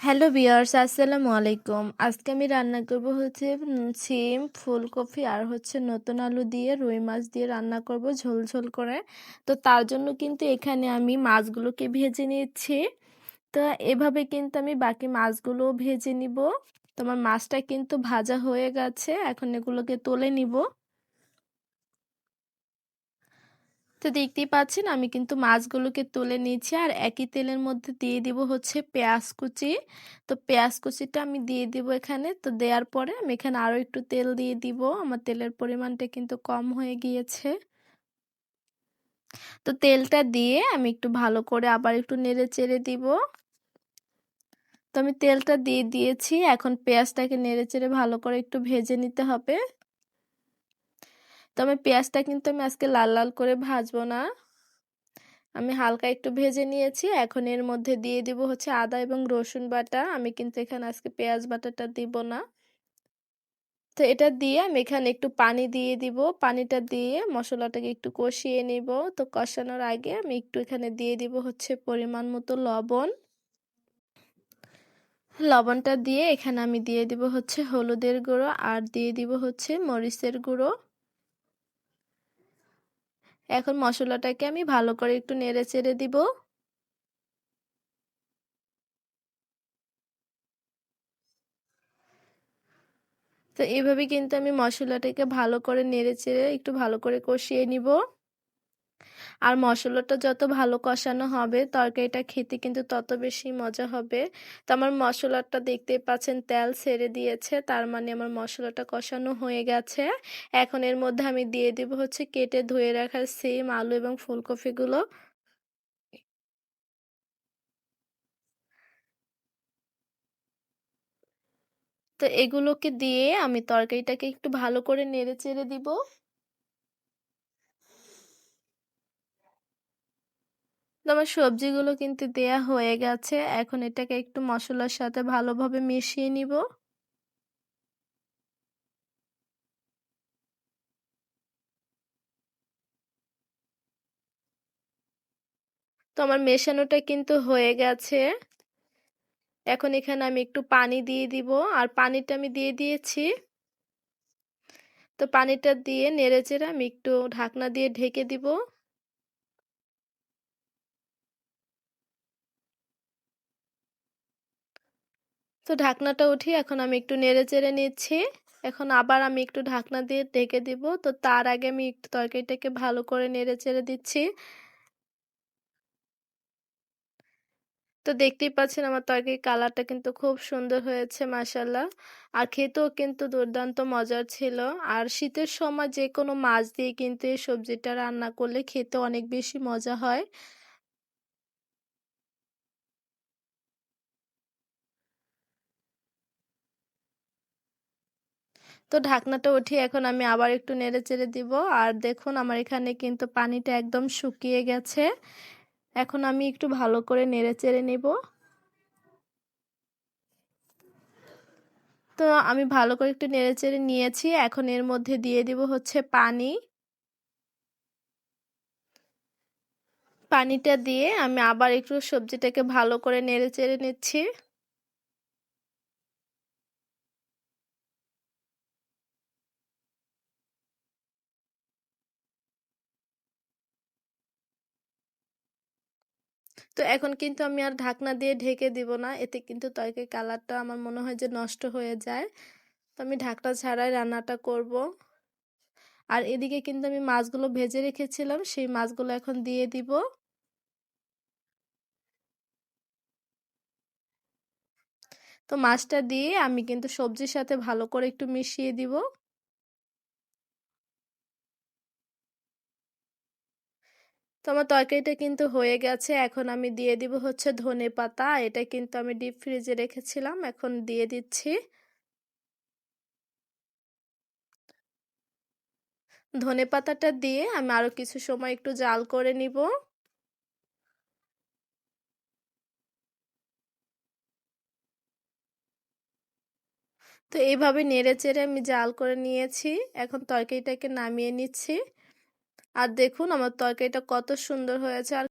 Hello বিয়ার্স আসসালামু আলাইকুম। আজকে আমি রান্না করব হচ্ছে সিম ফুলকপি আর হচ্ছে নতুন আলু দিয়ে, রুই মাছ দিয়ে রান্না করব ঝোল ঝোল করে। তো তার জন্য কিন্তু এখানে আমি মাছগুলোকে ভেজে নিচ্ছি। তো এভাবে কিন্তু আমি বাকি মাছগুলো ভেজে নিব। তোমার মাছটা কিন্তু ভাজা হয়ে গেছে, এখন এগুলোকে তুলে নিব। তো দেখতেই পাচ্ছেন, আমি কিন্তু মাছগুলোকে তুলে নিয়েছি আর একই তেলের মধ্যে দিয়ে দিব হচ্ছে পেঁয়াজ কুচি। তো পেঁয়াজ কুচিটা আমি দিয়ে দিব এখানে। তো দেওয়ার পরে আমি এখানে আরও একটু তেল দিয়ে দিব। আমার তেলের পরিমাণটা কিন্তু কম হয়ে গিয়েছে। তো তেলটা দিয়ে আমি একটু ভালো করে আবার একটু নেড়ে চেড়ে দিব। তো আমি তেলটা দিয়ে দিয়েছি। এখন পেঁয়াজটাকে নেড়ে চেড়ে ভালো করে একটু ভেজে নিতে হবে। তো আমি পেঁয়াজটা কিন্তু আমি আজকে লাল লাল করে ভাজবো না। আমি হালকা একটু ভেজে নিয়েছি। এখন এর মধ্যে দিয়ে দিব হচ্ছে আদা এবং রসুন বাটা। আমি কিন্তু এখানে আজকে পেঁয়াজ বাটাটা দিব না। তো এটা দিয়ে আমি এখানে একটু পানি দিয়ে দিব। পানিটা দিয়ে মশলাটাকে একটু কষিয়ে নিব। তো কষানোর আগে আমি একটু এখানে দিয়ে দিব হচ্ছে পরিমাণ মতো লবণ। লবণটা দিয়ে এখানে আমি দিয়ে দিব হচ্ছে হলুদের গুঁড়ো আর দিয়ে দিব হচ্ছে মরিচের গুঁড়ো। এখন মশলাটাকে আমি ভালো করে একটু নেড়ে চেড়ে দিব। তো এভাবে কিন্তু আমি মশলাটাকে ভালো করে নেড়ে চেড়ে একটু ভালো করে কষিয়ে নিব। আর মশলাটা যত ভালো কষানো হবে, তরকারিটা খেতে কিন্তু তত বেশি মজা হবে। তো আমার মশলাটা দেখতে পাচ্ছেন তেল ছেড়ে দিয়েছে, তার মানে আমার মশলাটা কষানো হয়ে গেছে। এখন এর মধ্যে আমি দিয়ে দেব হচ্ছে কেটে ধুয়ে রাখা সিম আলু এবং ফুলকপিগুলো। তো এগুলোকে দিয়ে আমি তরকারিটাকে একটু ভালো করে নেড়ে চেড়ে দিব। আমার সবজিগুলো কিন্তু দেয়া হয়ে গেছে। এখন এটাকে একটু মশলার সাথে ভালোভাবে মিশিয়ে নিব। তো আমার মেশানোটা কিন্তু হয়ে গেছে। এখন এখানে আমি একটু পানি দিয়ে দিব। আর পানিটা আমি দিয়ে দিয়েছি। তো পানিটা দিয়ে নেড়ে চেড়ে আমি একটু ঢাকনা দিয়ে ঢেকে দিব। তো ঢাকনাটা উঠিয়ে এখন আমি একটু নেড়ে চেড়ে নিচ্ছি। এখন আবার আমি একটু ঢাকনা দিয়ে ঢেকে দিব। তো তার আগে আমি একটু তরকারিটাকে ভালো করে নেড়ে চেড়ে দিচ্ছি। তো দেখতেই পাচ্ছেন আমার তরকারির কালারটা কিন্তু খুব সুন্দর হয়েছে মাসাল্লাহ আর খেতেও কিন্তু দুর্দান্ত মজার ছিল। আর শীতের সময় যে কোনো মাছ দিয়ে কিন্তু এই সবজিটা রান্না করলে খেতে অনেক বেশি মজা হয়। তো ঢাকনাটা উঠিয়ে এখন আমি আবার একটু নেড়ে চেড়ে দিব। আর দেখুন আমার এখানে কিন্তু পানিটা একদম শুকিয়ে গেছে। এখন আমি একটু ভালো করে নেড়ে চেড়ে নেব। তো আমি ভালো করে একটু নেড়ে চেড়ে নিয়েছি। এখন এর মধ্যে দিয়ে দিব হচ্ছে পানি। পানিটা দিয়ে আমি আবার একটু সবজিটাকে ভালো করে নেড়ে চেড়ে নিচ্ছি। তো এখন কিন্তু আমি আর ঢাকনা দিয়ে ঢেকে দিব না। এতে কিন্তু তরকারির কালারটা আমার মনে হয় যে নষ্ট হয়ে যায়। তো আমি ঢাকনা ছাড়াই রান্নাটা করব। আর এদিকে কিন্তু আমি মাছগুলো ভেজে রেখেছিলাম, সেই মাছগুলো এখন দিয়ে দিব। তো মাছটা দিয়ে আমি কিন্তু সবজির সাথে ভালো করে একটু মিশিয়ে দিব। তো আমার তরকারিটা কিন্তু হয়ে গেছে। এখন আমি দিয়ে দিব হচ্ছে ধনে পাতা। এটা কিন্তু আমি ডিপ ফ্রিজে রেখেছিলাম, এখন দিয়ে দিচ্ছি। ধনে পাতাটা দিয়ে আমি আরও কিছু সময় একটু জাল করে নিব। তো এইভাবে নেড়ে চেড়ে আমি জাল করে নিয়েছি। এখন তরকারিটাকে নামিয়ে নিচ্ছি। আর দেখুন আমার তরকারিটা কত সুন্দর হয়েছে আর